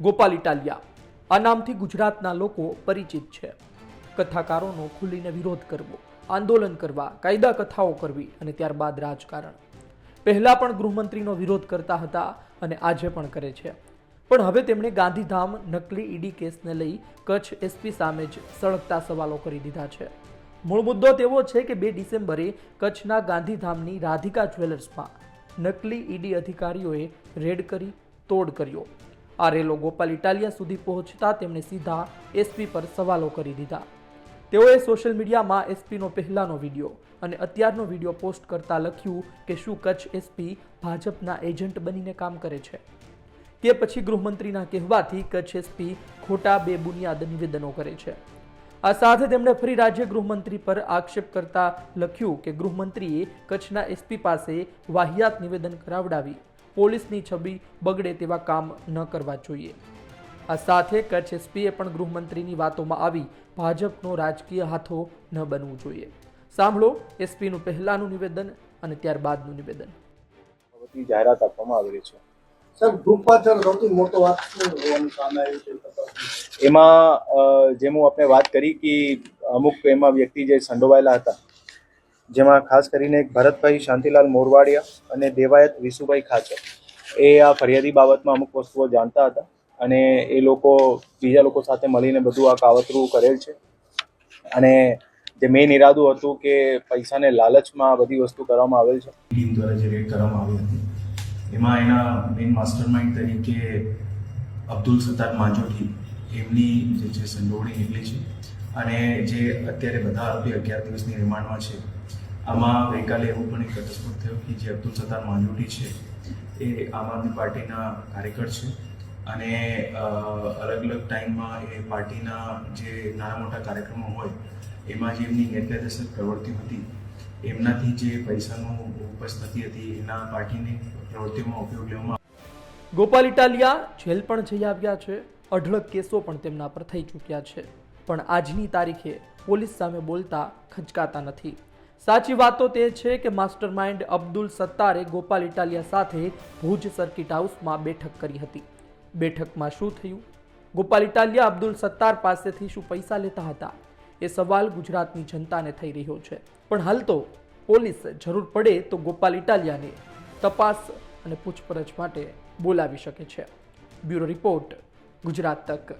ગોપાલ ઇટાલિયા. આ નામથી ગુજરાતના લોકો પરિચિત છે. કથાકારોનો ખુલીને વિરોધ કરવો, આંદોલન કરવા, કાયદા કથાઓ કરવી અને ત્યારબાદ રાજકારણ. પહેલા પણ ગૃહમંત્રીનો વિરોધ કરતા હતા અને આજે પણ કરે છે. પણ હવે તેમણે ગાંધીધામ નકલી ઈડી કેસને લઈ કચ્છ એસપી સામે જ સળગતા સવાલો કરી દીધા છે. મૂળ મુદ્દો તેવો છે કે બે ડિસેમ્બરે કચ્છના ગાંધીધામની રાધિકા જ્વેલર્સમાં નકલી ઈડી અધિકારીઓએ રેડ કરી, તોડ કર્યો. આ રેલો ગોપાલ ઇટાલિયા સુધી પહોંચતા તેમણે સીધા એસપી પર સવાલો કરી દીધા. તેઓએ સોશિયલ મીડિયામાં એસપીનો પહેલાંનો વીડિયો અને અત્યારનો વીડિયો પોસ્ટ કરતા લખ્યું કે શું કચ્છ એસપી ભાજપના એજન્ટ બનીને કામ કરે છે. કે પછી ગૃહમંત્રીના કહેવાથી કચ્છ એસપી ખોટા બે બુનિયાદ નિવેદનો કરે છે. આ સાથે તેમણે ફરી રાજ્ય ગૃહમંત્રી પર આક્ષેપ કરતા લખ્યું કે ગૃહમંત્રીએ કચ્છના એસપી પાસે વાહિયાત નિવેદન કરાવડાવી. પોલીસની છબી બગડે તેવા કામ ન કરવા જોઈએ. આ સાથે કચ્છ એસપીએ પણ ગૃહમંત્રીની વાતોમાં આવી ભાજપનો રાજકીય હાથો ન બનવું જોઈએ. સાંભળો એસપીનું પહેલાનું નિવેદન અને ત્યારબાદનું નિવેદન. જાહેરાત આપવામાં આવેલી છે. સાહેબ ગ્રુપ સૌથી મોટો વાત હોવાનું સામે આવ્યું છે? એમાં જેમ હું આપણે વાત કરી કે અમુક એમાં વ્યક્તિ જે સંડોવાયેલા હતા જેમાં ખાસ કરીને ભરતભાઈ શાંતિલાલ મોરવાડિયા અને દેવાયત વિસુભાઈ ખાચર. એ આ ફરિયાદી બાબતમાં અમુક વસ્તુઓ જાણતા હતા અને એ લોકો બીજા લોકો સાથે મળીને બધું આ કાવતરું કરેલ છે. અને જે મેઇન ઈરાદું હતું કે પૈસાને લાલચમાં બધી વસ્તુ કરવામાં આવેલ છે. ટીમ દ્વારા જે રેડ કરવામાં આવી હતી, એમાં એના મેઇન માસ્ટરમાઇન્ડ તરીકે અબ્દુલ સત્તાર માંજોઠી, એમની જે છે સંડોવણી નીકળી છે. અને જે અત્યારે બધા આરોપી અગિયાર દિવસની રિમાન્ડમાં છે આમાં ગઈકાલે એવું પણ એક અકસ્માત થયો કે જે અબ્દુલ સત્તાર માંજોઠી છે, એ આમ આદમી પાર્ટીના કાર્યકર છે. અને અલગ અલગ ટાઈમમાં એ પાર્ટીના જે નાના મોટા કાર્યક્રમો હોય, એમાં જે એમની ગેરકાયદેસર પ્રવૃત્તિ હતી, એમનાથી જે પૈસાનો ઉપજ થતી હતી, એના પાર્ટીની પ્રવૃત્તિઓમાં ઉપયોગ લેવામાં ગોપાલ ઇટાલિયા જેલ પણ જઈ આવ્યા છે. અઢળક કેસો પણ તેમના પર થઈ ચૂક્યા છે. પણ આજની તારીખે પોલીસ સામે બોલતા ખચકાતા નથી. સાચી વાતો તે છે કે માસ્ટર માઇન્ડ અબ્દુલ સત્તારે ગોપાલ ઇટાલિયા સાથે ભુજ સર્કિટ હાઉસમાં બેઠક કરી હતી. બેઠકમાં શું થયું? ગોપાલ ઇટાલિયા અબ્દુલ સત્તાર પાસેથી શું પૈસા લેતા હતા? એ સવાલ ગુજરાતની જનતાને થઈ રહ્યો છે. પણ હાલ તો પોલીસ જરૂર પડે તો ગોપાલ ઇટાલિયાને તપાસ અને પૂછપરછ માટે બોલાવી શકે છે. બ્યુરો રિપોર્ટ ગુજરાત તક.